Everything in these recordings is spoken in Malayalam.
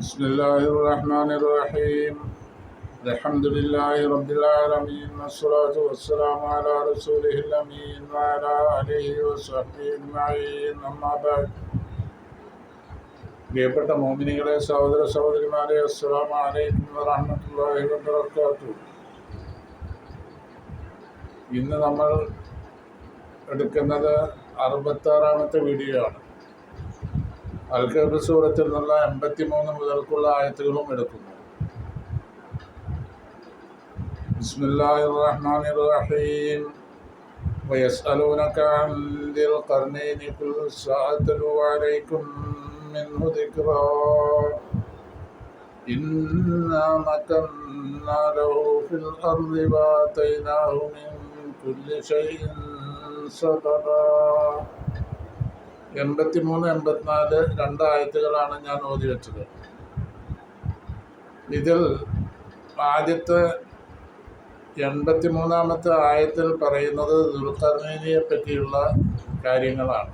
بسم الله الرحمن الرحيم الحمد لله رب العالمين والصلاة والسلام على رسوله الأمين وعلى آله وصحبه أجمعين أما بعد പ്രിയപ്പെട്ട മോമിനികളെ സഹോദര സഹോദരിമാരെ അസ്സലാം വലൈക്കും വറഹമത്തല്ലാഹി വബറകാത്തു ഇന്ന് നമ്മൾ എടുക്കുന്നത് അറുപത്താറാമത്തെ വീഡിയോ ആണ് അൽക്കബ് സൂറത്തിൽ നിന്നുള്ള എൺപത്തി മൂന്ന് മുതൽക്കുള്ള ആയത്തുകളും എടുക്കുന്നു ബിസ്മില്ലാഹി റഹ്മാനി റഹീം ويسألونك عن ذي القرنين قل سأتلو عليكم منه ذكرا إنا مكنا له في الأرض وآتيناه من كل شيء سببا എൺപത്തിമൂന്ന് എൺപത്തിനാല് രണ്ട് ആയത്തുകളാണ് ഞാൻ ഓതി വെച്ചത്. ഇതിൽ ആദ്യത്തെ എൺപത്തി മൂന്നാമത്തെ ആയത്തിൽ പറയുന്നത് ദുൽഖർണീനിയെ പറ്റിയുള്ള കാര്യങ്ങളാണ്.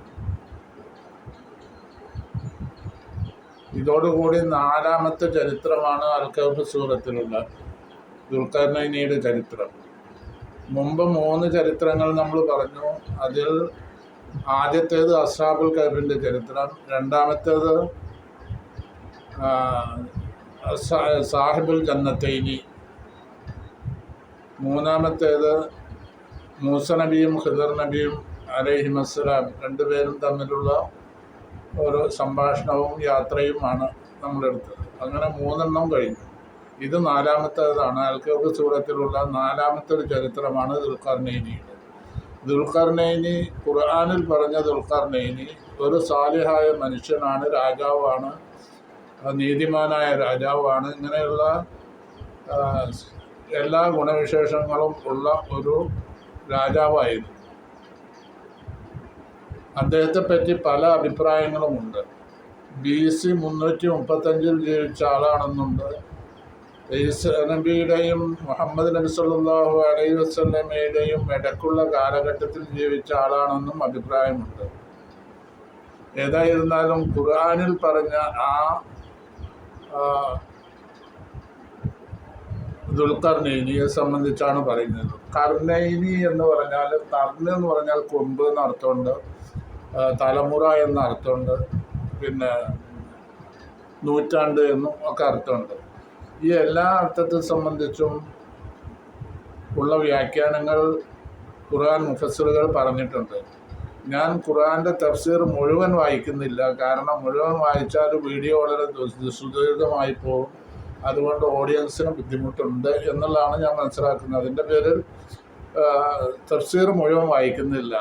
ഇതോടുകൂടി നാലാമത്തെ ചരിത്രമാണ് അൽക്കഫ് സൂറത്തിലുള്ള ദുൽഖർനൈനിയുടെ ചരിത്രം. മുമ്പ് മൂന്ന് ചരിത്രങ്ങൾ നമ്മൾ പറഞ്ഞു. അതിൽ ആദ്യത്തേത് അസ്രാബുൽ കഹബിന്റെ ചരിത്രം രണ്ടാമത്തേത് സാഹിബുൽ ജന്നത്തൈനി മൂന്നാമത്തേത് മൂസ നബിയും ഖിദർ നബിയും അലഹിമസ്സലാം രണ്ടുപേരും തമ്മിലുള്ള ഒരു സംഭാഷണവും യാത്രയുമാണ് നമ്മളെടുത്തത്. അങ്ങനെ മൂന്നെണ്ണം കഴിഞ്ഞു. ഇത് നാലാമത്തേതാണ്. അൽക്കബ് സൂറത്തിലുള്ള നാലാമത്തെ ചരിത്രമാണ് ദുൽഖർനൈനിയുടെ. ദുൽഖർനൈനി ഖുർആാനിൽ പറഞ്ഞ ദുൽഖർനൈനി ഒരു സാലിഹായ മനുഷ്യനാണ് രാജാവാണ് നീതിമാനായ രാജാവാണ്. ഇങ്ങനെയുള്ള എല്ലാ ഗുണവിശേഷങ്ങളും ഉള്ള ഒരു രാജാവായിരുന്നു. അദ്ദേഹത്തെ പറ്റി പല അഭിപ്രായങ്ങളുമുണ്ട് ബി സി മുന്നൂറ്റി മുപ്പത്തഞ്ചിൽ ജീവിച്ച ആളാണെന്നുണ്ട്. നബിയുടെയും മുഹമ്മദ് നബി സല്ലാഹു അലൈഹി വസ്ലമയുടെയും ഇടക്കുള്ള കാലഘട്ടത്തിൽ ജീവിച്ച ആളാണെന്നും അഭിപ്രായമുണ്ട്. ഏതായിരുന്നാലും ഖുർആാനിൽ പറഞ്ഞ ആ ദുൽഖർനൈനിയെ സംബന്ധിച്ചാണ് പറയുന്നത്. കർണൈനി എന്ന് പറഞ്ഞാൽ കർണ് എന്ന് പറഞ്ഞാൽ കൊമ്പ് എന്ന അർത്ഥമുണ്ട് തലമുറ എന്ന അർത്ഥമുണ്ട് പിന്നെ നൂറ്റാണ്ട് എന്നും ഒക്കെ അർത്ഥമുണ്ട്. ഈ എല്ലാ അർത്ഥത്തെ സംബന്ധിച്ചും ഉള്ള വ്യാഖ്യാനങ്ങൾ ഖുർആൻ മുഫസറുകൾ പറഞ്ഞിട്ടുണ്ട്. ഞാൻ ഖുർആന്റെ തഫ്സീർ മുഴുവൻ വായിക്കുന്നില്ല. കാരണം മുഴുവൻ വായിച്ചാൽ വീഡിയോ വളരെ സുദീർഘമായി പോകും. അതുകൊണ്ട് ഓഡിയൻസിന് ബുദ്ധിമുട്ടുണ്ട് എന്നുള്ളതാണ് ഞാൻ മനസ്സിലാക്കുന്നത്. അതിന്റെ പേരിൽ തഫ്സീർ മുഴുവൻ വായിക്കുന്നില്ല.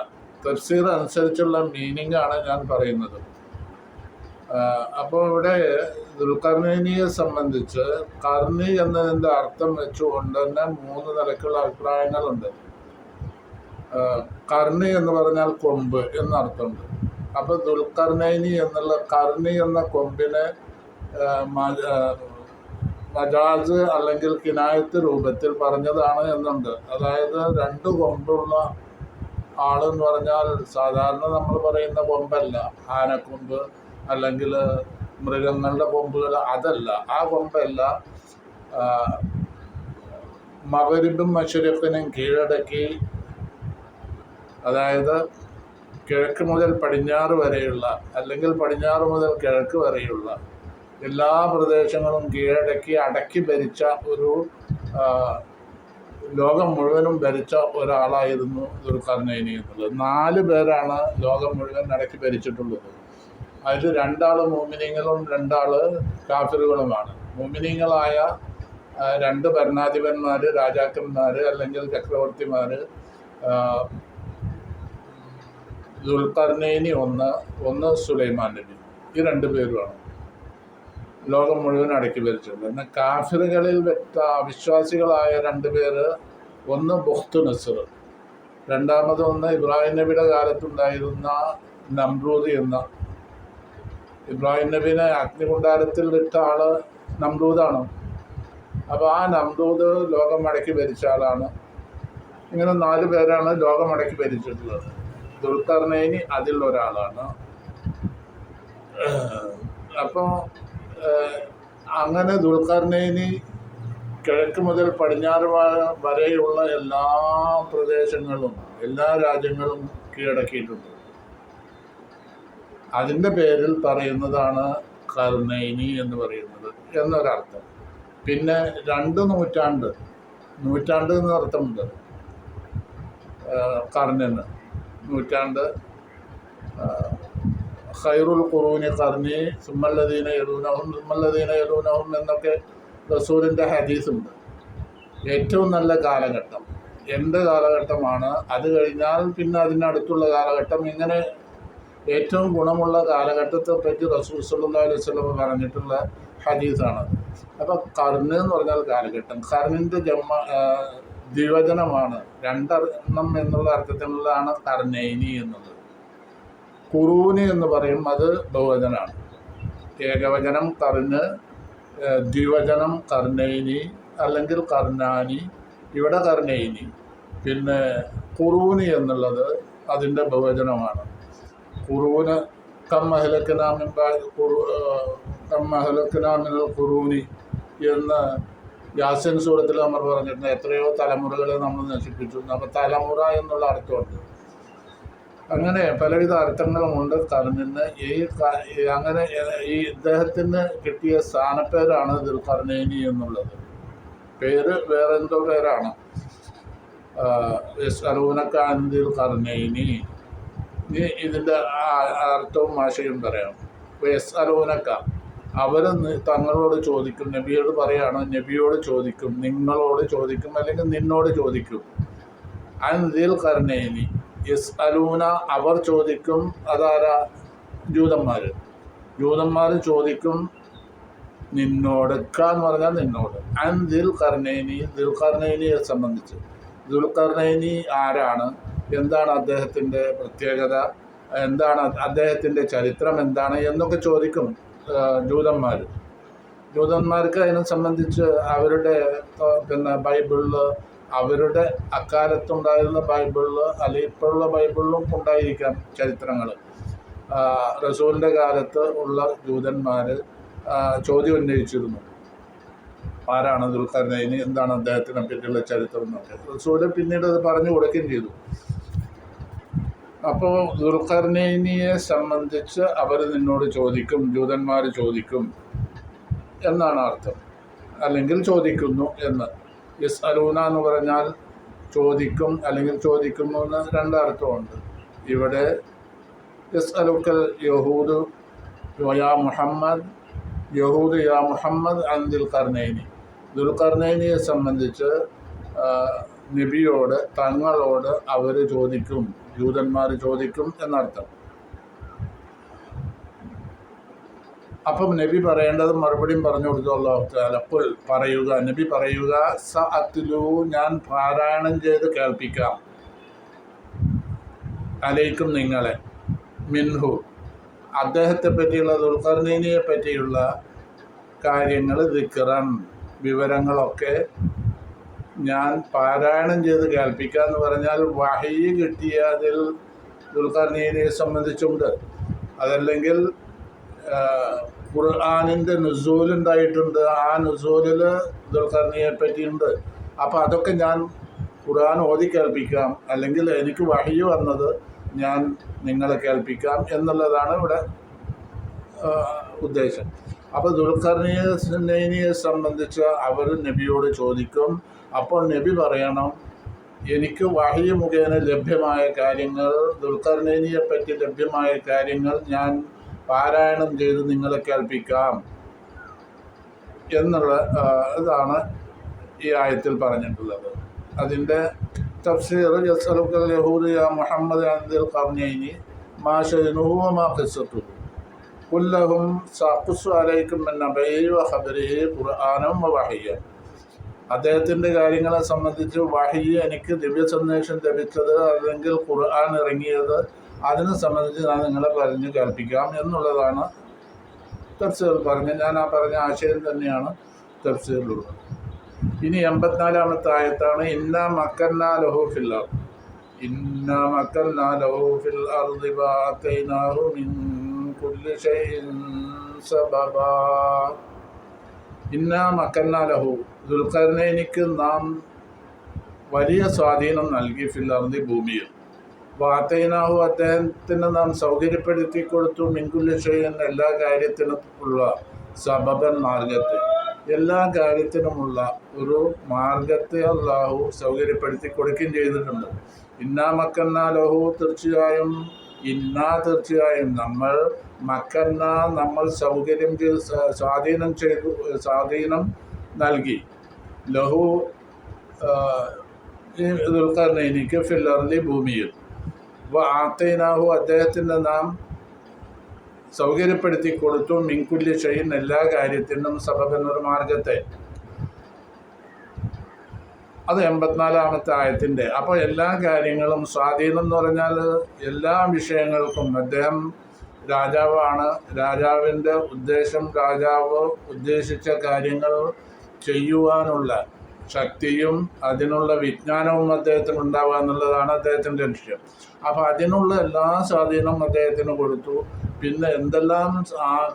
തഫ്സീർ അനുസരിച്ചുള്ള മീനിങ്ങാണ് ഞാൻ പറയുന്നത്. അപ്പോൾ ഇവിടെ ദുൽഖർണിയെ സംബന്ധിച്ച് കർണി എന്നതിന്റെ അർത്ഥം വെച്ചുകൊണ്ട് തന്നെ മൂന്ന് നിലക്കുള്ള അഭിപ്രായങ്ങളുണ്ട്. കർണി എന്ന് പറഞ്ഞാൽ കൊമ്പ് എന്നർത്ഥമുണ്ട്. അപ്പോൾ ദുൽഖർണൈനി എന്നുള്ള കർണി എന്ന കൊമ്പിനെ മജാജ് അല്ലെങ്കിൽ കിനായത്ത് രൂപത്തിൽ പറഞ്ഞതാണ് എന്നുണ്ട്. അതായത് രണ്ട് കൊമ്പുള്ള ആളെന്ന് പറഞ്ഞാൽ സാധാരണ നമ്മൾ പറയുന്ന കൊമ്പല്ല. ആനക്കൊമ്പ് അല്ലെങ്കിൽ മൃഗങ്ങളുടെ കൊമ്പുകൾ അതല്ല. ആ കൊമ്പല്ല മകരിബും മഷുരഫിനും കീഴടക്കി അതായത് കിഴക്ക് മുതൽ പടിഞ്ഞാറ് വരെയുള്ള അല്ലെങ്കിൽ പടിഞ്ഞാറ് മുതൽ കിഴക്ക് വരെയുള്ള എല്ലാ പ്രദേശങ്ങളും കീഴടക്കി അടക്കി ഭരിച്ച ഒരു ലോകം മുഴുവനും ഭരിച്ച ഒരാളായിരുന്നു ദുർഖർണൈനി എന്നുള്ളത്. നാല് പേരാണ് ലോകം മുഴുവൻ അടക്കി ഭരിച്ചിട്ടുള്ളത്. അതിൽ രണ്ടാൾ മോമിനിങ്ങളും രണ്ടാൾ കാഫിറുകളുമാണ്. മോമിനിങ്ങളായ രണ്ട് ഭരണാധിപന്മാർ രാജാക്കന്മാർ അല്ലെങ്കിൽ ചക്രവർത്തിമാർ ദുൽഖർനേനി ഒന്ന് ഒന്ന് സുലൈമാൻ നബി ഈ രണ്ട് പേരുമാണ്. ലോകം മുഴുവൻ അടക്കി ഭരിച്ചത് എന്നാൽ കാഫിറുകളിൽ വ്യക്ത അവിശ്വാസികളായ രണ്ട് പേര് ഒന്ന് ബുഖ്തു നസർ രണ്ടാമത് ഒന്ന് ഇബ്രാഹിം നബിയുടെ കാലത്തുണ്ടായിരുന്ന നമ്രൂദ് എന്ന ഇബ്രാഹിം നബീനെ അഗ്നികുണ്ടാരത്തിൽ ഇട്ട ആൾ നമ്രൂദാണ് അപ്പോൾ ആ നമ്രൂദ് ലോകം മടക്കി ഭരിച്ച ആളാണ്. ഇങ്ങനെ നാല് പേരാണ് ലോകം മടക്കി ഭരിച്ചിട്ടുള്ളത്. അതിൽ ഒരാളാണ്. അപ്പോൾ അങ്ങനെ ദുൽഖർനൈനി കിഴക്ക് മുതൽ പടിഞ്ഞാറ് വരെയുള്ള എല്ലാ പ്രദേശങ്ങളും എല്ലാ രാജ്യങ്ങളും കീഴടക്കിയിട്ടുണ്ട്. അതിന്റെ പേരിൽ പറയുന്നതാണ് കർണൈനി എന്ന് പറയുന്നത് എന്നൊരർത്ഥം. പിന്നെ രണ്ട് നൂറ്റാണ്ട് നൂറ്റാണ്ട് എന്ന് അർത്ഥമുണ്ട്. കർണിന് നൂറ്റാണ്ട് ഖൈറുൽ ഖുറൂനി കർണി സുമല്ലദീന യലൂനഹും സുമല്ലദീന യലൂനഹും എന്നൊക്കെ റസൂലിന്റെ ഹദീസുണ്ട്. ഏറ്റവും നല്ല കാലഘട്ടം. എന്റെ കാലഘട്ടമാണ്? അത് കഴിഞ്ഞാൽ പിന്നെ അതിനടുത്തുള്ള കാലഘട്ടം ഇങ്ങനെ ഏറ്റവും ഗുണമുള്ള കാലഘട്ടത്തെ പറ്റി റസൂൽ സല്ലല്ലാഹു അലൈഹി വസല്ലം പറഞ്ഞിട്ടുള്ള ഹദീസാണ്. അപ്പോൾ കർണ് എന്ന് പറഞ്ഞാൽ കാലഘട്ടം. കർണിന്റെ ജന്മ ദ്വിവചനമാണ്. രണ്ടെണ്ണം എന്നുള്ള അർത്ഥത്തിലുള്ളതാണ് കർണൈനി എന്നത്. കുറൂനി എന്ന് പറയും അത് ബഹുവചനാണ് ഏകവചനം കർണ് ദ്വിവചനം കർണൈനി അല്ലെങ്കിൽ കർണാനി ഇവിടെ കർണൈനി പിന്നെ കുറൂനി എന്നുള്ളത് അതിന്റെ ബഹുവചനമാണ്. കുറൂന് കമ്മഹലക്കനാമിൻ ഹലക്കനാമിൻ ഖുറൂനി എന്ന് യാസിൻ സൂറത്തിൽ നമ്മൾ പറഞ്ഞിട്ടുണ്ട്. എത്രയോ തലമുറകളെ നമ്മൾ നശിപ്പിച്ചു. അപ്പോൾ തലമുറ എന്നുള്ള അർത്ഥമുണ്ട്. അങ്ങനെ പലവിധ അർത്ഥങ്ങളുമുണ്ട് കർണിന് ഈ അങ്ങനെ ഈ ഇദ്ദേഹത്തിന് കിട്ടിയ സ്ഥാനപ്പേരാണ് ദുൽഖർണേനി എന്നുള്ളത്. പേര് വേറെന്തോ പേരാണ്. കർണേനി ഇനി ഇതിന്റെ അർത്ഥവും ആശയും പറയാം. എസ് അലൂനക്ക അവർ തങ്ങളോട് ചോദിക്കും നബിയോട് പറയാണ് നബിയോട് ചോദിക്കും നിങ്ങളോട് ചോദിക്കും അല്ലെങ്കിൽ നിന്നോട് ചോദിക്കും. അൻതിൽ കർണേനി എസ് അലൂന അവർ ചോദിക്കും അതാരാ? ജൂതന്മാർ ജൂതന്മാർ ചോദിക്കും നിന്നോട് എന്ന് പറഞ്ഞാൽ നിന്നോട്. അൻ ദിൽ കർണേനി ദുൽഖർണൈനിയെ സംബന്ധിച്ച്. ദുൽഖർണൈനി ആരാണ്? എന്താണ് അദ്ദേഹത്തിന്റെ പ്രത്യേകത? എന്താണ് അദ്ദേഹത്തിന്റെ ചരിത്രം എന്താണ് എന്നൊക്കെ ചോദിക്കും ജൂതന്മാർ ജൂതന്മാർക്ക് അതിനെ സംബന്ധിച്ച് അവരുടെ പിന്നെ ബൈബിളിൽ അവരുടെ അക്കാലത്തുണ്ടായിരുന്ന ബൈബിളിൽ അല്ലെങ്കിൽ ഇപ്പോഴുള്ള ബൈബിളിലും ഉണ്ടായിരിക്കാം ചരിത്രങ്ങൾ റസൂലിന്റെ കാലത്ത് ഉള്ള ജൂതന്മാർ ചോദ്യം ഉന്നയിച്ചിരുന്നു. ആരാണ് ദുൽഖർനൈനി? എന്താണ് അദ്ദേഹത്തിനെ പറ്റിയുള്ള ചരിത്രം എന്നൊക്കെ. റസൂൽ പിന്നീട് അത് പറഞ്ഞു കൊടുക്കുകയും ചെയ്തു. അപ്പോൾ ദുർഖർനൈനിയെ സംബന്ധിച്ച് അവർ നിന്നോട് ചോദിക്കും ജൂതന്മാർ ചോദിക്കും എന്നാണ് അർത്ഥം. അല്ലെങ്കിൽ ചോദിക്കുന്നു എന്ന്. യസ് അലൂന എന്ന് പറഞ്ഞാൽ ചോദിക്കും അല്ലെങ്കിൽ ചോദിക്കുന്നു എന്ന് രണ്ടർത്ഥമുണ്ട് ഇവിടെ യസ് അലുക്കൽ യഹൂദ് യാ മുഹമ്മദ് യഹൂദ് യാ മുഹമ്മദ് അൻ ദുൽഖർനൈനി. ദുൽഖർനൈനിയെ സംബന്ധിച്ച് നബിയോട് തങ്ങളോട് അവർ ചോദിക്കും. ജൂതന്മാർ ചോദിക്കും എന്നർത്ഥം. അപ്പം നബി പറയേണ്ടത് മറുപടിയും പറഞ്ഞു കൊടുത്തു അപ്പോൾ പറയുക നബി പറയുക സ അത്തിലു ഞാൻ പാരായണം ചെയ്ത് കേൾപ്പിക്കാം. അലയിക്കും നിങ്ങളെ. മിൻഹു. അദ്ദേഹത്തെ പറ്റിയുള്ള ദുൽഖർനീനിയെ പറ്റിയുള്ള കാര്യങ്ങൾ വിക്രം വിവരങ്ങളൊക്കെ ഞാൻ പാരായണം ചെയ്ത് കേൾപ്പിക്കുക എന്ന് പറഞ്ഞാൽ വഹി കിട്ടിയതിൽ ദുൽഖർനീനിയെ സംബന്ധിച്ചുണ്ട്. അതല്ലെങ്കിൽ ഖുർആാനിന്റെ നുസൂൽ ഉണ്ടായിട്ടുണ്ട്. ആ നുസൂലിൽ ദുൽഖർണിയെ പറ്റിയുണ്ട്. അപ്പോൾ അതൊക്കെ ഞാൻ ഖുർആൻ ഓതി കേൾപ്പിക്കാം. അല്ലെങ്കിൽ എനിക്ക് വഹി വന്നത് ഞാൻ നിങ്ങളെ കേൾപ്പിക്കാം എന്നുള്ളതാണ് ഇവിടെ ഉദ്ദേശം. അപ്പോൾ ദുൽഖർണിയെ സംബന്ധിച്ച് അവർ നബിയോട് ചോദിക്കും അപ്പോൾ നബി പറയണം എനിക്ക് വഹി മുഖേന ലഭ്യമായ കാര്യങ്ങൾ ദുൽഖർനേനിയെ പറ്റി ലഭ്യമായ കാര്യങ്ങൾ ഞാൻ പാരായണം ചെയ്ത് നിങ്ങളെ കേൾപ്പിക്കാം. എന്നുള്ള ഇതാണ് ഈ ആയത്തിൽ പറഞ്ഞിട്ടുള്ളത്. അതിന്റെ തഫ്സീർ യസ്അലുക്കൽ യഹൂദ് യാ മുഹമ്മദ് അൻദിൽ ഖർനൈനി മാ ഷൈനുഹു മാ ഖിസ്സത്തുഹു കുല്ലഹും സഖുസു അലൈക്കും എന്ന ബൈവ ഖബരിഹി ഖുർആനും വഹിയ അദ്ദേഹത്തിന്റെ കാര്യങ്ങളെ സംബന്ധിച്ച് വഹി എനിക്ക് ദിവ്യ സന്ദേശം ലഭിച്ചത് അല്ലെങ്കിൽ ഖുർആൻ ഇറങ്ങിയത് അതിനെ സംബന്ധിച്ച് ഞാൻ നിങ്ങളെ പറഞ്ഞ് കേൾപ്പിക്കാം എന്നുള്ളതാണ് തഫ്സീർ പറഞ്ഞ്. ഞാൻ ആ പറഞ്ഞ ആശയം തന്നെയാണ് തഫ്സീറിലുള്ളത്. ഇനി എൺപത്തിനാലാമത്തെ ആയത്താണ് ഇന്ന മക്കന്ന ലഹു ഫിൽ ഇന്ന മക്കന്ന ലഹു ഫിൽ അർദി മിൻ കുല്ലി ഷൈഇൻ സബബാ. ഇന്നാ മക്കന്ന ലഹു. നാം വലിയ സ്വാധീനം നൽകി ഫില്ലർന്നി ഭൂമിയിൽ. വാത്തൈനാഹു അദ്ദേഹത്തിന് നാം സൗകര്യപ്പെടുത്തി കൊടുത്തു. മിങ്കുല്യ ചെയ്യുന്ന എല്ലാ കാര്യത്തിനും ഉള്ള സബബൻ മാർഗത്തെ എല്ലാ കാര്യത്തിനുമുള്ള ഒരു മാർഗത്തെ അള്ളാഹു സൗകര്യപ്പെടുത്തി കൊടുക്കുകയും ചെയ്തിട്ടുണ്ട്. ഇന്നാ ലഹു തീർച്ചയായും ഇന്നാ തീർച്ചയായും നമ്മൾ മക്കന്ന നമ്മൾ സൗകര്യം സ്വാധീനം ചെയ്തു സ്വാധീനം നൽകി. ലഹു ദുൽഖർനൈനിക്ക് ഫില്ലർലി ഭൂമിയിൽ. അപ്പോൾ ആത്തൈനാഹു അദ്ദേഹത്തിന്റെ നാം സൗകര്യപ്പെടുത്തി കൊടുത്തു. മിൻകുല്യ ചെയ്യുന്ന എല്ലാ കാര്യത്തിനും സബബെന്നൊരു മാർഗത്തെ. അത് എൺപത്തിനാലാമത്തെ ആയത്തിന്റെ. അപ്പോൾ എല്ലാ കാര്യങ്ങളും സ്വാധീനം എന്ന് പറഞ്ഞാൽ എല്ലാ വിഷയങ്ങൾക്കും അദ്ദേഹം രാജാവാണ്. രാജാവിന്റെ ഉദ്ദേശം രാജാവ് ഉദ്ദേശിച്ച കാര്യങ്ങൾ ചെയ്യുവാനുള്ള ശക്തിയും അതിനുള്ള വിജ്ഞാനവും അദ്ദേഹത്തിന് ഉണ്ടാവുക എന്നുള്ളതാണ് അദ്ദേഹത്തിന്റെ ലക്ഷ്യം. അപ്പോൾ അതിനുള്ള എല്ലാ സ്വാധീനവും അദ്ദേഹത്തിന് കൊടുത്തു. പിന്നെ എന്തെല്ലാം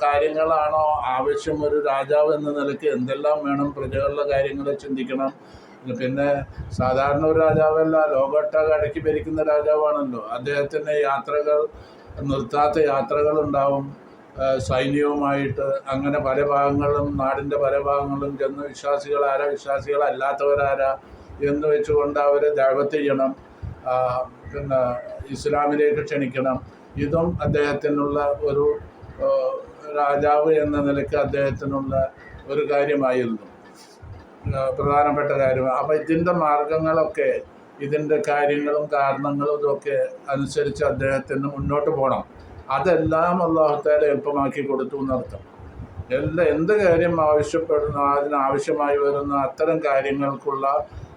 കാര്യങ്ങളാണോ ആവശ്യം ഒരു രാജാവ് എന്ന നിലയ്ക്ക് എന്തെല്ലാം വേണം? പ്രജകളുടെ കാര്യങ്ങൾ ചിന്തിക്കണം. പിന്നെ സാധാരണ ഒരു രാജാവല്ല ലോകട്ടാകെ അടക്കി ഭരിക്കുന്ന രാജാവാണല്ലോ. അദ്ദേഹത്തിന്റെ യാത്രകൾ നിർത്താത്ത യാത്രകളുണ്ടാവും. സൈന്യവുമായിട്ട് അങ്ങനെ പല ഭാഗങ്ങളും നാടിന്റെ പല ഭാഗങ്ങളും ചെന്ന് വിശ്വാസികളാരാ വിശ്വാസികളല്ലാത്തവരാരാ എന്ന് വെച്ചുകൊണ്ട് അവരെ ദൈവത്ത് ചെയ്യണം. പിന്നെ ഇസ്ലാമിലേക്ക് ക്ഷണിക്കണം. ഇതും അദ്ദേഹത്തിനുള്ള ഒരു രാജാവ് എന്ന നിലയ്ക്ക് അദ്ദേഹത്തിനുള്ള ഒരു കാര്യമായിരുന്നു. പ്രധാനപ്പെട്ട കാര്യം. അപ്പം ഇതിന്റെ മാർഗങ്ങളൊക്കെ ഇതിന്റെ കാര്യങ്ങളും കാരണങ്ങളും ഇതൊക്കെ അനുസരിച്ച് അദ്ദേഹത്തിന് മുന്നോട്ട് പോകണം. അതെല്ലാം അള്ളാഹുത്താല എളുപ്പമാക്കി കൊടുത്തു എന്നർത്ഥം. എല്ലാ എന്ത് കാര്യം ആവശ്യപ്പെടുന്ന അതിനാവശ്യമായി വരുന്ന അത്തരം കാര്യങ്ങൾക്കുള്ള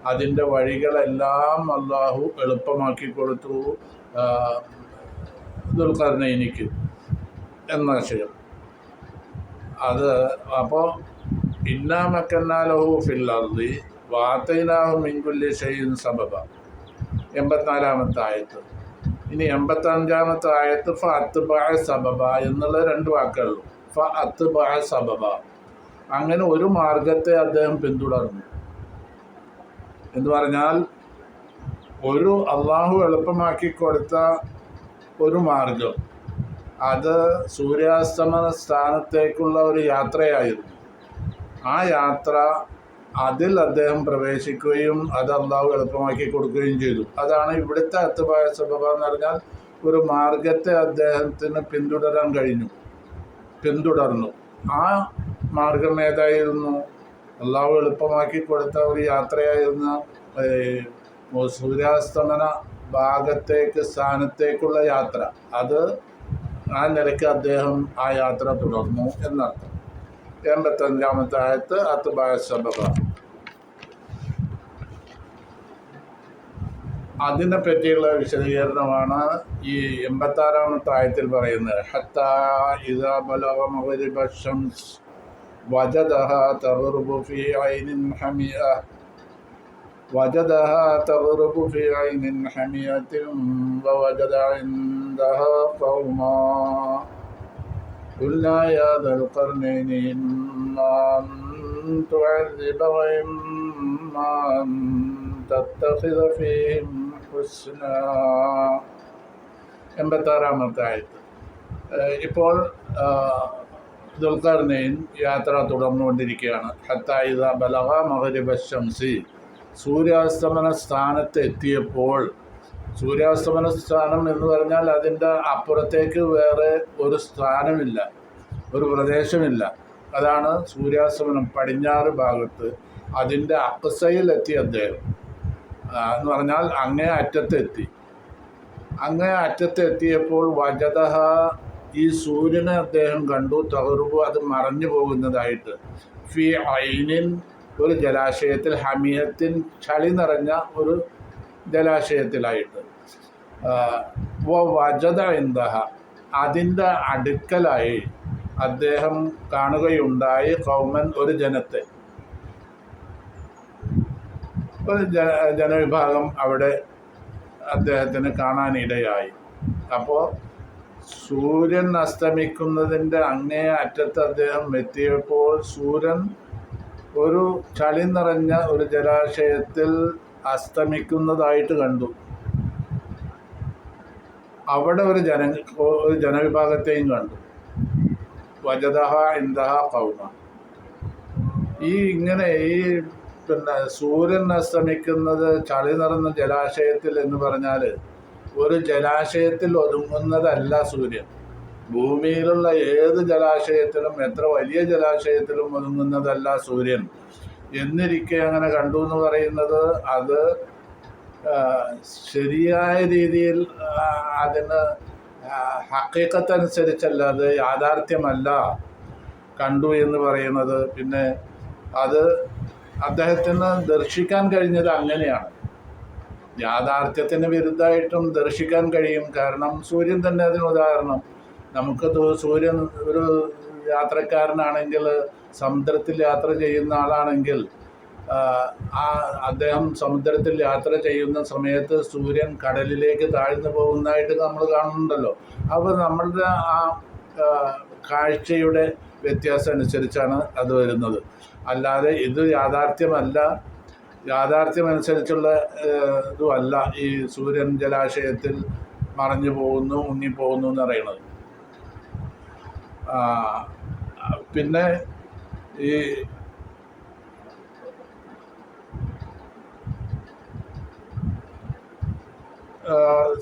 അതിന്റെ വഴികളെല്ലാം അള്ളാഹു എളുപ്പമാക്കി കൊടുത്തു ആ, ദുൽഖർനൈനിക്ക് എന്ന വിഷയം അത് അപ്പോൾ ഇന്നാമക്കന്നാലഹു ഫില്ലർദി വാത്തൈനാഹു മിൻകുല്ലി ഷെയ്ൻ സബബ. എൺപത്തിനാലാമത്തെ ആയത്ത്. ഇനി എൺപത്തഞ്ചാമത്തെ ആയത്ത് ഫ അത്തുബായ സബബ എന്നുള്ള രണ്ട് വാക്കുകളുള്ളൂ ഫ അത്തുബായ സബബ. അങ്ങനെ ഒരു മാർഗത്തെ അദ്ദേഹം പിന്തുടർന്നു. എന്ന് പറഞ്ഞാൽ ഒരു അള്ളാഹു എളുപ്പമാക്കി കൊടുത്ത ഒരു മാർഗം. അത് സൂര്യാസ്തമന സ്ഥാനത്തേക്കുള്ള ഒരു യാത്രയായിരുന്നു. ആ യാത്ര അതിൽ അദ്ദേഹം പ്രവേശിക്കുകയും അത് അള്ളാഹു എളുപ്പമാക്കി കൊടുക്കുകയും ചെയ്തു. അതാണ് ഇവിടുത്തെ അത്തുപായ സഭ എന്ന് പറഞ്ഞാൽ ഒരു മാർഗത്തെ അദ്ദേഹത്തിന് പിന്തുടരാൻ കഴിഞ്ഞു. പിന്തുടർന്നു. ആ മാർഗം ഏതായിരുന്നു? അള്ളാഹു എളുപ്പമാക്കി കൊടുത്ത ഒരു യാത്രയായിരുന്ന സൂര്യാസ്തമന ഭാഗത്തേക്ക് സ്ഥാനത്തേക്കുള്ള യാത്ര. അത് ആ നിലയ്ക്ക് അദ്ദേഹം ആ യാത്ര തുടർന്നു എന്നർത്ഥം. എൺപത്തഞ്ചാമത്തെ ആയത്ത് അത്തുബായ സബബ അതിനെ പറ്റിയുള്ള വിശദീകരണമാണ് ഈ എൺപത്താറാമത്തെ ആയത്തിൽ പറയുന്നത് ഹത്താ ഇദാ ബലഗ മഗ്രിബ ശംസ് വജദഹ തഗ്റുബു ഫീ ഐനിൻ ഹമിയ وجدها تغرب في عين حمية ووجد عندها قوما قلنا يا ذا القرنين إما أن تعذب وإما أن تتخذ فيهم ഹുസ്ന എൺപത്താറാമത്തെ ആയത്ത് ഇപ്പോൾ ദുൽഖർനെയിൻ യാത്ര തുടർന്നുകൊണ്ടിരിക്കുകയാണ്. ഹത്തായുധ ബലഹ മഹരിബ ഷംസി സൂര്യാസ്തമന സ്ഥാനത്ത് എത്തിയപ്പോൾ സൂര്യാസ്തമന സ്ഥാനം എന്ന് പറഞ്ഞാൽ അതിന്റെ അപ്പുറത്തേക്ക് വേറെ ഒരു സ്ഥാനമില്ല ഒരു പ്രദേശമില്ല. അതാണ് സൂര്യാസ്തമനം പടിഞ്ഞാറ് ഭാഗത്ത് അതിന്റെ അപ്പസയിലെത്തി അദ്ദേഹം. എന്ന് പറഞ്ഞാൽ അങ്ങേ അറ്റത്തെത്തി അങ്ങേ അറ്റത്തെത്തിയപ്പോൾ വജതഹ ഈ സൂര്യനെ അദ്ദേഹം കണ്ടു. തകർബു അത് മറഞ്ഞു പോകുന്നതായിട്ട്. ഫി ഐനിൻ ഒരു ജലാശയത്തിൽ ഹമിയത്തിൻ ചളി നിറഞ്ഞ ഒരു ജലാശയത്തിലായിട്ട്. വജത എന്തഹ അതിന്റെ അടുക്കലായി അദ്ദേഹം കാണുകയുണ്ടായി കൗമൻ ഒരു ജനത്തെ. ജനവിഭാഗം അവിടെ അദ്ദേഹത്തിന് കാണാനിടയായി. അപ്പോൾ സൂര്യൻ അസ്തമിക്കുന്നതിന്റെ അങ്ങേ അറ്റത്ത് അദ്ദേഹം എത്തിയപ്പോൾ സൂര്യൻ ഒരു ചളി നിറഞ്ഞ ഒരു ജലാശയത്തിൽ അസ്തമിക്കുന്നതായിട്ട് കണ്ടു. അവിടെ ഒരു ജന ഒരു ജനവിഭാഗത്തെയും കണ്ടു. വജതഹ ഇന്ദഹ കൗമ. ഈ ഇങ്ങനെ ഈ പിന്നെ സൂര്യൻ അസ്തമിക്കുന്നത് ചളി നിറഞ്ഞ ജലാശയത്തിൽ എന്ന് പറഞ്ഞാൽ ഒരു ജലാശയത്തിൽ ഒതുങ്ങുന്നതല്ല സൂര്യൻ. ഭൂമിയിലുള്ള ഏത് ജലാശയത്തിലും എത്ര വലിയ ജലാശയത്തിലും ഒതുങ്ങുന്നതല്ല സൂര്യൻ. എന്നിരിക്കെ അങ്ങനെ കണ്ടു എന്ന് പറയുന്നത് അത് ശരിയായ രീതിയിൽ അതിന് ഹക്കീക്കത്തനുസരിച്ചല്ല അത് യാഥാർത്ഥ്യമല്ല കണ്ടു എന്ന് പറയുന്നത്. പിന്നെ അത് അദ്ദേഹത്തിന് ദർശിക്കാൻ കഴിഞ്ഞത് അങ്ങനെയാണ്. യാഥാർത്ഥ്യത്തിന് വിരുദ്ധമായിട്ടും ദർശിക്കാൻ കഴിയും. കാരണം സൂര്യൻ തന്നെ അതിന് ഉദാഹരണം. നമുക്ക് സൂര്യൻ ഒരു യാത്രക്കാരനാണെങ്കിൽ സമുദ്രത്തിൽ യാത്ര ചെയ്യുന്ന ആളാണെങ്കിൽ ആ, അദ്ദേഹം സമുദ്രത്തിൽ യാത്ര ചെയ്യുന്ന സമയത്ത് സൂര്യൻ കടലിലേക്ക് താഴ്ന്നു പോകുന്നതായിട്ട് നമ്മൾ കാണുന്നുണ്ടല്ലോ. അപ്പോൾ നമ്മളുടെ ആ, കാഴ്ചയുടെ വ്യത്യാസം അനുസരിച്ചാണ് അത് വരുന്നത്. അല്ലാതെ ഇത് യാഥാർത്ഥ്യമല്ല. യാഥാർത്ഥ്യമനുസരിച്ചുള്ള ഇതുമല്ല. ഈ സൂര്യൻ ജലാശയത്തിൽ മറഞ്ഞു പോകുന്നു മുങ്ങിപ്പോകുന്നു എന്ന് പറയുന്നത്. പിന്നെ ഈ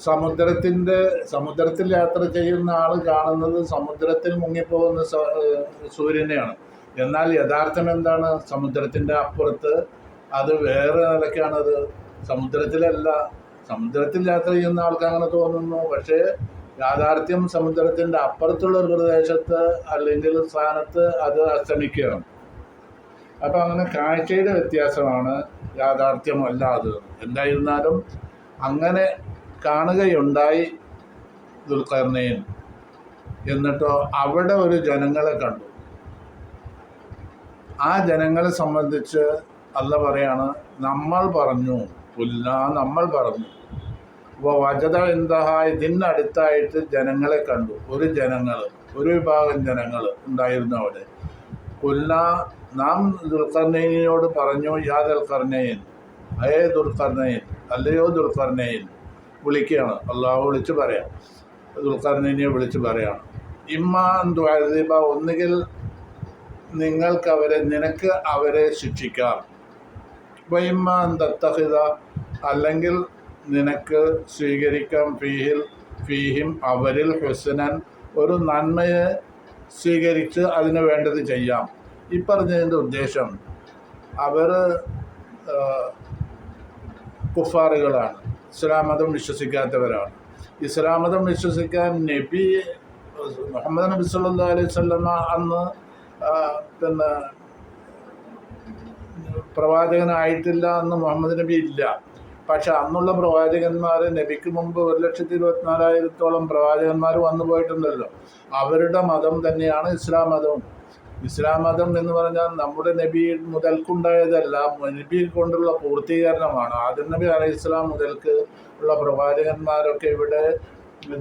സമുദ്രത്തിന്റെ സമുദ്രത്തിൽ യാത്ര ചെയ്യുന്ന ആൾ കാണുന്നത് സമുദ്രത്തിൽ മുങ്ങിപ്പോകുന്ന സൂര്യനെയാണ്. എന്നാൽ യഥാർത്ഥം എന്താണ്? സമുദ്രത്തിന്റെ അപ്പുറത്ത് അത് വേറെ നിലയ്ക്കാണത് സമുദ്രത്തിലല്ല. സമുദ്രത്തിൽ യാത്ര ചെയ്യുന്ന ആൾക്ക് അങ്ങനെ തോന്നുന്നു. പക്ഷേ യാഥാർത്ഥ്യം സമുദ്രത്തിന്റെ അപ്പുറത്തുള്ള ഒരു പ്രദേശത്ത് അല്ലെങ്കിൽ സ്ഥാനത്ത് അത് അസ്തമിക്കുകയാണ്. അപ്പം അങ്ങനെ കാഴ്ചയുടെ വ്യത്യാസമാണ് യാഥാർത്ഥ്യമല്ല അത് എന്തായിരുന്നാലും അങ്ങനെ കാണുകയുണ്ടായി ദുൽഖർണയിൽ എന്നിട്ടോ അവിടെ ഒരു ജനങ്ങളെ കണ്ടു. ആ ജനങ്ങളെ സംബന്ധിച്ച് അല്ല പറയാണ് നമ്മൾ പറഞ്ഞു പുല്ല നമ്മൾ പറഞ്ഞു. അപ്പോൾ വജത എന്തഹ ഇതിനടുത്തായിട്ട് ജനങ്ങളെ കണ്ടു. ഒരു ജനങ്ങൾ ഒരു വിഭാഗം ജനങ്ങൾ ഉണ്ടായിരുന്നു അവിടെ. പുല്ല നാം ദുൽഖർണയിനോട് പറഞ്ഞു യാ ദുൽഖർണയൻ അയേ ദുൽഖർണയൻ അല്ലയോ ദുൽഖർണയൻ വിളിക്കുകയാണ്. അള്ളാഹു വിളിച്ച് പറയാം. ദുൽഖർണയിനെ വിളിച്ച് പറയാണ് ഇമ്മ ദ്വാരിബ ഒന്നുകിൽ നിങ്ങൾക്ക് അവരെ നിനക്ക് അവരെ ശിക്ഷിക്കാം. വൈമാൻ ദത്തഹിത അല്ലെങ്കിൽ നിനക്ക് സ്വീകരിക്കാം. ഫീഹിൽ ഫീഹിം അവരിൽ ഹുസനൻ ഒരു നന്മയെ സ്വീകരിച്ച് അതിന് വേണ്ടത് ചെയ്യാം. ഈ പറഞ്ഞതിന്റെ ഉദ്ദേശം അവർ കുഫാറുകളാണ്. ഇസ്ലാം മതം വിശ്വസിക്കാത്തവരാണ്. ഇസ്ലാം മതം വിശ്വസിക്കാൻ നബി മുഹമ്മദ് നബി സല്ലാ അലൈഹി അന്ന് പിന്നെ പ്രവാചകനായിട്ടില്ല എന്ന് മുഹമ്മദ് നബി ഇല്ല. പക്ഷെ അന്നുള്ള പ്രവാചകന്മാർ നബിക്ക് മുമ്പ് ഒരു ലക്ഷത്തി ഇരുപത്തിനാലായിരത്തോളം പ്രവാചകന്മാർ വന്നു പോയിട്ടുണ്ടല്ലോ. അവരുടെ മതം തന്നെയാണ് ഇസ്ലാം മതവും. ഇസ്ലാം മതം എന്ന് പറഞ്ഞാൽ നമ്മുടെ നബി മുതൽക്കുണ്ടായതല്ല നബി കൊണ്ടുള്ള പൂർത്തീകരണമാണ്. ആദ്യം നബി അലൈഹി ഇസ്ലാം മുതൽക്ക് ഉള്ള പ്രവാചകന്മാരൊക്കെ ഇവിടെ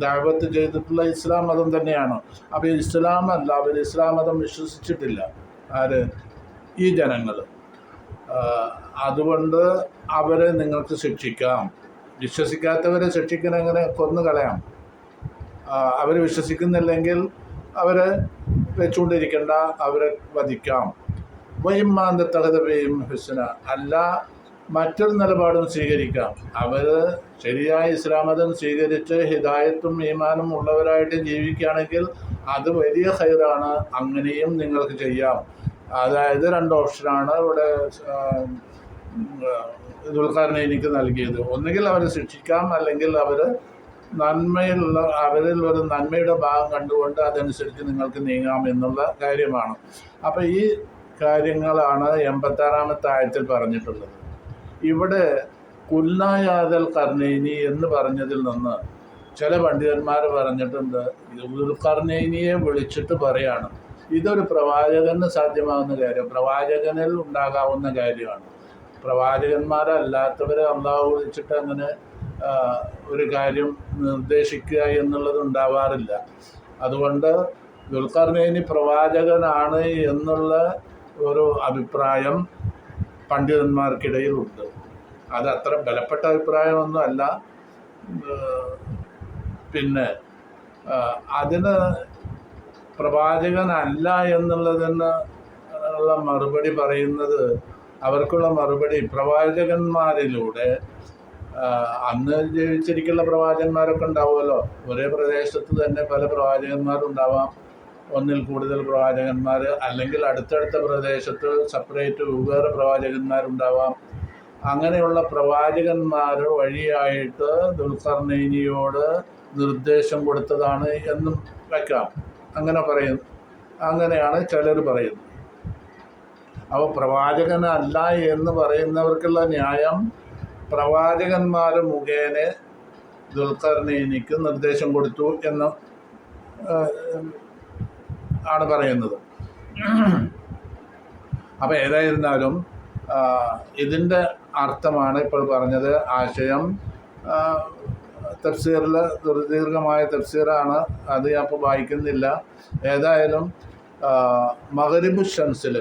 ദാവത്ത് ചെയ്തിട്ടുള്ള ഇസ്ലാം മതം തന്നെയാണ്. അപ്പോൾ ഇസ്ലാം അല്ല അവർ ഇസ്ലാം മതം വിശ്വസിച്ചിട്ടില്ല. ആര്? ഈ ജനങ്ങൾ. അതുകൊണ്ട് അവരെ നിങ്ങൾക്ക് ശിക്ഷിക്കാം. വിശ്വസിക്കാത്തവരെ ശിക്ഷിക്കാൻ അങ്ങനെ കൊന്നു കളയാം. അവർ വിശ്വസിക്കുന്നില്ലെങ്കിൽ അവരെ വെച്ചുകൊണ്ടിരിക്കേണ്ട അവരെ വധിക്കാം. വൈമാന്ത തകതവയും ഹുസന. അല്ല മറ്റൊരു നിലപാടും സ്വീകരിക്കാം. അവർ ശരിയായ ഇസ്ലാമതം സ്വീകരിച്ച് ഹിദായത്തും ഈമാനും ഉള്ളവരായിട്ട് ജീവിക്കുകയാണെങ്കിൽ അത് വലിയ ഹൈറാണ് അങ്ങനെയും നിങ്ങൾക്ക് ചെയ്യാം. അതായത് രണ്ട് ഓപ്ഷനാണ്. ഇവിടെ ദുൽഖാറിനെ എനിക്ക് നൽകിയത്. ഒന്നുകിൽ അവരെ ശിക്ഷിക്കാം അല്ലെങ്കിൽ അവർ നന്മയിലുള്ള അവരിൽ ഒരു നന്മയുടെ ഭാഗം കണ്ടുകൊണ്ട് അതനുസരിച്ച് നിങ്ങൾക്ക് നീങ്ങാം എന്നുള്ള കാര്യമാണ്. അപ്പോൾ ഈ കാര്യങ്ങളാണ് എൺപത്താറാമത്തെ ആയത്തിൽ പറഞ്ഞിട്ടുള്ളത്. ഇവിടെ കുല്ലായാതൽ കർണേനി എന്ന് പറഞ്ഞതിൽ നിന്ന് ചില പണ്ഡിതന്മാർ പറഞ്ഞിട്ടുണ്ട് ദുൽഖർണേനിയെ വിളിച്ചിട്ട് പറയാണ്. ഇതൊരു പ്രവാചകന് സാധ്യമാകുന്ന കാര്യം. പ്രവാചകനിൽ ഉണ്ടാകാവുന്ന കാര്യമാണ്. പ്രവാചകന്മാരല്ലാത്തവരെ അള്ളാഹു വിളിച്ചിട്ട് അങ്ങനെ ഒരു കാര്യം നിർദ്ദേശിക്കുക എന്നുള്ളത് ഉണ്ടാവാറില്ല. അതുകൊണ്ട് ദുൽഖർനൈനി പ്രവാചകനാണ് എന്നുള്ള ഒരു അഭിപ്രായം പണ്ഡിതന്മാർക്കിടയിലുണ്ട്. അത് അത്ര ബലപ്പെട്ട അഭിപ്രായമൊന്നുമല്ല പിന്നെ അതിന് പ്രവാചകനല്ല എന്നുള്ളതിന് ഉള്ള മറുപടി പറയുന്നത് അവർക്കുള്ള മറുപടി പ്രവാചകന്മാരിലൂടെ അന്ന് ജീവിച്ചിരിക്കുന്ന പ്രവാചകന്മാരൊക്കെ ഉണ്ടാവുമല്ലോ. ഒരേ പ്രദേശത്ത് തന്നെ പല പ്രവാചകന്മാരുണ്ടാവാം. ഒന്നിൽ കൂടുതൽ പ്രവാചകന്മാർ അല്ലെങ്കിൽ അടുത്തടുത്ത പ്രദേശത്ത് സെപ്പറേറ്റ് വെവ്വേറെ പ്രവാചകന്മാരുണ്ടാവാം. അങ്ങനെയുള്ള പ്രവാചകന്മാർ വഴിയായിട്ട് ദുൽഖർനൈനിയോട് നിർദ്ദേശം കൊടുത്തതാണ് എന്നും വയ്ക്കാം അങ്ങനെ പറയുന്നു അങ്ങനെയാണ് ചിലർ പറയുന്നത്. അപ്പോൾ പ്രവാചകനല്ല എന്ന് പറയുന്നവർക്കുള്ള ന്യായം പ്രവാചകന്മാർ മുഖേന ദുൽഖർനൈനിക്ക് നിർദ്ദേശം കൊടുത്തു എന്ന് ആണ് പറയുന്നത്. അപ്പോൾ ഏതായിരുന്നാലും ഇതിന്റെ അർത്ഥമാണ് ഇപ്പോൾ പറഞ്ഞത് ആശയം തഫ്സീറിൽ ദീർഘമായ തഫ്സീറാണ്. അത് ഞാൻ ഇപ്പോൾ വായിക്കുന്നില്ല. ഏതായാലും മകരിബ് ഷംസിൽ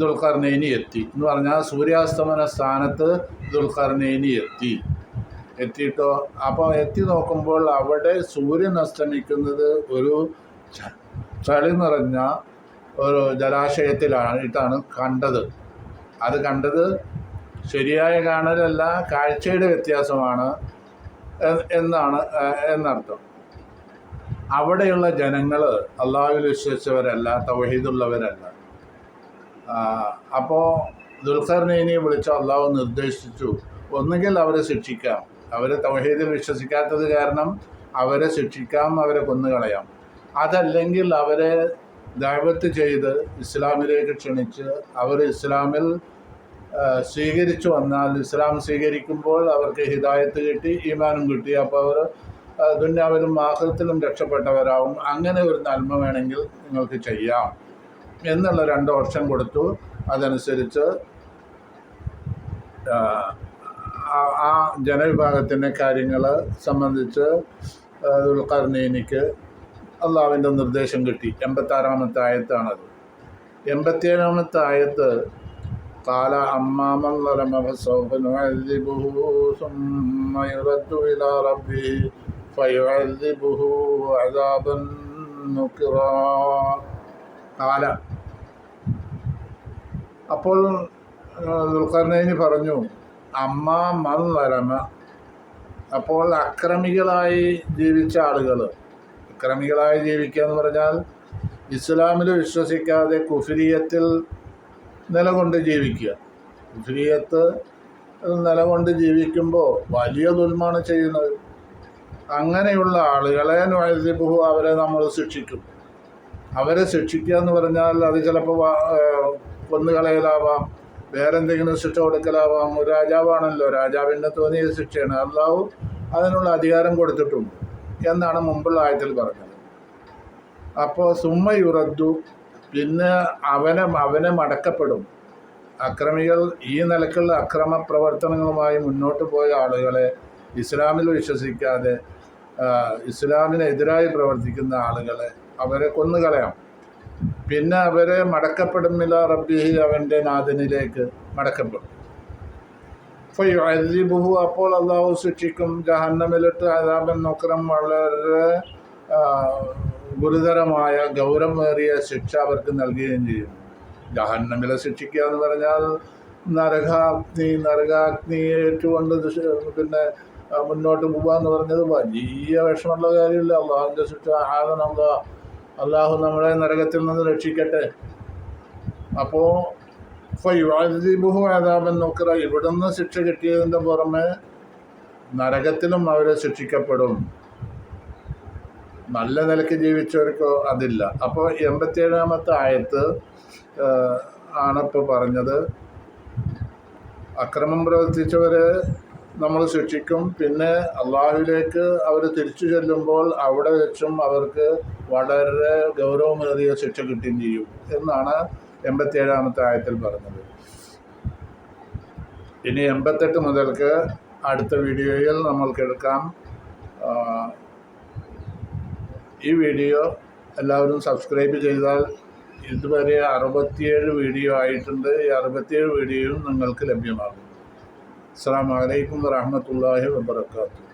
ദുൽഖർനൈനി എത്തി. എന്ന് പറഞ്ഞാൽ സൂര്യാസ്തമന സ്ഥാനത്ത് ദുൽഖർനൈനി എത്തി. എത്തിയിട്ടോ? അപ്പോൾ എത്തി നോക്കുമ്പോൾ അവിടെ സൂര്യൻ അസ്തമിക്കുന്നത് ഒരു ചളി നിറഞ്ഞ ഒരു ജലാശയത്തിലാണ് ഇട്ടാണ് കണ്ടത്. അത് കണ്ടത് ശരിയായ കാണലല്ല കാഴ്ചയുടെ വ്യത്യാസമാണ് എന്നാണ് എന്നർത്ഥം. അവിടെയുള്ള ജനങ്ങൾ അള്ളാഹുവിൽ വിശ്വസിച്ചവരല്ല തൗഹീദുള്ളവരല്ല. അപ്പോൾ ദുൽഖർനൈനിയെ വിളിച്ച അള്ളാഹു നിർദ്ദേശിച്ചു ഒന്നുകിൽ അവരെ ശിക്ഷിക്കാം. അവരെ തൗഹീദിൽ വിശ്വസിക്കാത്തത് കാരണം അവരെ ശിക്ഷിക്കാം അവരെ കൊന്നുകളയാം. അതല്ലെങ്കിൽ അവരെ ദൈവത്ത് ചെയ്ത് ഇസ്ലാമിലേക്ക് ക്ഷണിച്ച് അവർ ഇസ്ലാമിൽ സ്വീകരിച്ചു വന്നാൽ ഇസ്ലാം സ്വീകരിക്കുമ്പോൾ അവർക്ക് ഹിദായത്ത് കിട്ടി ഈമാനും കിട്ടി. അപ്പോൾ അവർ ദുന്യാവിലും ആഹൃത്തിലും രക്ഷപ്പെട്ടവരാവും. അങ്ങനെ ഒരു നന്മ വേണമെങ്കിൽ നിങ്ങൾക്ക് ചെയ്യാം എന്നുള്ള രണ്ട് ഓപ്ഷൻ കൊടുത്തു. അതനുസരിച്ച് ആ, ജനവിഭാഗത്തിന്റെ കാര്യങ്ങൾ സംബന്ധിച്ച് ദുൽഖർനൈനിക്ക് അള്ളാവിന്റെ നിർദ്ദേശം കിട്ടി. എൺപത്താറാമത്തെ ആയത്താണത്. എൺപത്തിയേഴാമത്തെ ആയത്ത് قال أما من ظلم فسوف نعذبه ثم يرد إلى ربه فيعذبه عذابا نكرا قال അപ്പോൾ ദുൽഖർനൈനി പറഞ്ഞു അമ്മ മൻ വരമ അപ്പോൾ അക്രമികളായി ജീവിച്ച ആളുകൾ അക്രമികളായി ജീവിക്കുക എന്ന് പറഞ്ഞാൽ ഇസ്ലാമിൽ വിശ്വസിക്കാതെ കുഫിരിയത്തിൽ നിലകൊണ്ട് ജീവിക്കുക. കുഫിരിയത്ത് നിലകൊണ്ട് ജീവിക്കുമ്പോൾ വലിയ ദുൽമാണ് ചെയ്യുന്നത്. അങ്ങനെയുള്ള ആളുകളെ നൊഴുതിബുഹു അവരെ നമ്മൾ ശിക്ഷിക്കും. അവരെ ശിക്ഷിക്കുക എന്ന് പറഞ്ഞാൽ അത് ചിലപ്പോൾ കൊന്നുകളയലാവാം. വേറെ എന്തെങ്കിലും ശിക്ഷ കൊടുക്കലാവാം. ഒരു രാജാവാണല്ലോ. രാജാവിന്റെ തോന്നിയ ശിക്ഷയാണ്. അള്ളാഹു അതിനുള്ള അധികാരം കൊടുത്തിട്ടുണ്ട് എന്നാണ് മുമ്പുള്ള ആയത്തിൽ പറഞ്ഞത്. അപ്പോൾ സുമ്മ യുറദ്ദു പിന്നെ അവനെ അവനെ മടക്കപ്പെടും. അക്രമികൾ ഈ നിലക്കുള്ള അക്രമ പ്രവർത്തനങ്ങളുമായി മുന്നോട്ട് പോയ ആളുകളെ ഇസ്ലാമിൽ വിശ്വസിക്കാതെ ഇസ്ലാമിനെതിരായി പ്രവർത്തിക്കുന്ന ആളുകളെ അവരെ കൊന്നുകളയാം. പിന്നെ അവരെ മടക്കപ്പെടുന്നില്ല റബ്ബിഹി അവന്റെ നാഥനിലേക്ക് മടക്കപ്പെടും അപ്പോൾ അലിബുഹു അപ്പോൾ അള്ളാഹു ശിക്ഷിക്കും ജഹന്നമിലിട്ട് അതാബൻ നുക്രം വളരെ ഗുരുതരമായ ഗൗരവമേറിയ ശിക്ഷ അവർക്ക് നൽകുകയും ചെയ്യും. ജഹന്നമിലെ ശിക്ഷിക്കുക എന്ന് പറഞ്ഞാൽ നരകാഗ്നി നരകാഗ്നി ഏറ്റുകൊണ്ട് പിന്നെ മുന്നോട്ട് പോവുക എന്ന് പറഞ്ഞത് വലിയ വിഷമമുള്ള കാര്യമില്ല. അള്ളാഹുവിന്റെ ശിക്ഷ ആകണം അള്ളാഹ് അള്ളാഹു നമ്മളെ നരകത്തിൽ നിന്ന് രക്ഷിക്കട്ടെ. അപ്പോൾ ഫയുഅദ്ദിബുഹു ആദാബൻ നോക്കുക ഇവിടുന്ന് ശിക്ഷ കിട്ടിയതിന്റെ പുറമെ നരകത്തിലും അവരെ ശിക്ഷിക്കപ്പെടും. നല്ല നിലയ്ക്ക് ജീവിച്ചവർക്കോ അതില്ല. അപ്പോൾ എൺപത്തിയേഴാമത്തെ ആയത്ത് ആണിപ്പോൾ പറഞ്ഞത് അക്രമം പ്രവർത്തിച്ചവരെ നമ്മൾ ശിക്ഷിക്കും പിന്നെ അള്ളാഹുവിലേക്ക് അവർ തിരിച്ചു ചെല്ലുമ്പോൾ അവിടെ വെച്ചും അവർക്ക് വളരെ ഗൗരവമേറിയ ശിക്ഷ കിട്ടുകയും ചെയ്യും എന്നാണ് എൺപത്തിയേഴാമത്തെ ആയത്തിൽ പറഞ്ഞത്. ഇനി എൺപത്തെട്ട് മുതൽക്ക് അടുത്ത വീഡിയോയിൽ നമ്മൾക്ക് എടുക്കാം. ആ, ഈ വീഡിയോ എല്ലാവരും സബ്സ്ക്രൈബ് ചെയ്താൽ ഇതുവരെ അറുപത്തിയേഴ് വീഡിയോ ആയിട്ടുണ്ട്. ഈ അറുപത്തിയേഴ് വീഡിയോയും നിങ്ങൾക്ക് ലഭ്യമാകും. അസ്സാം വലൈക്കും വാഹമത്തല്ലാഹി വാബർക്കാത്തു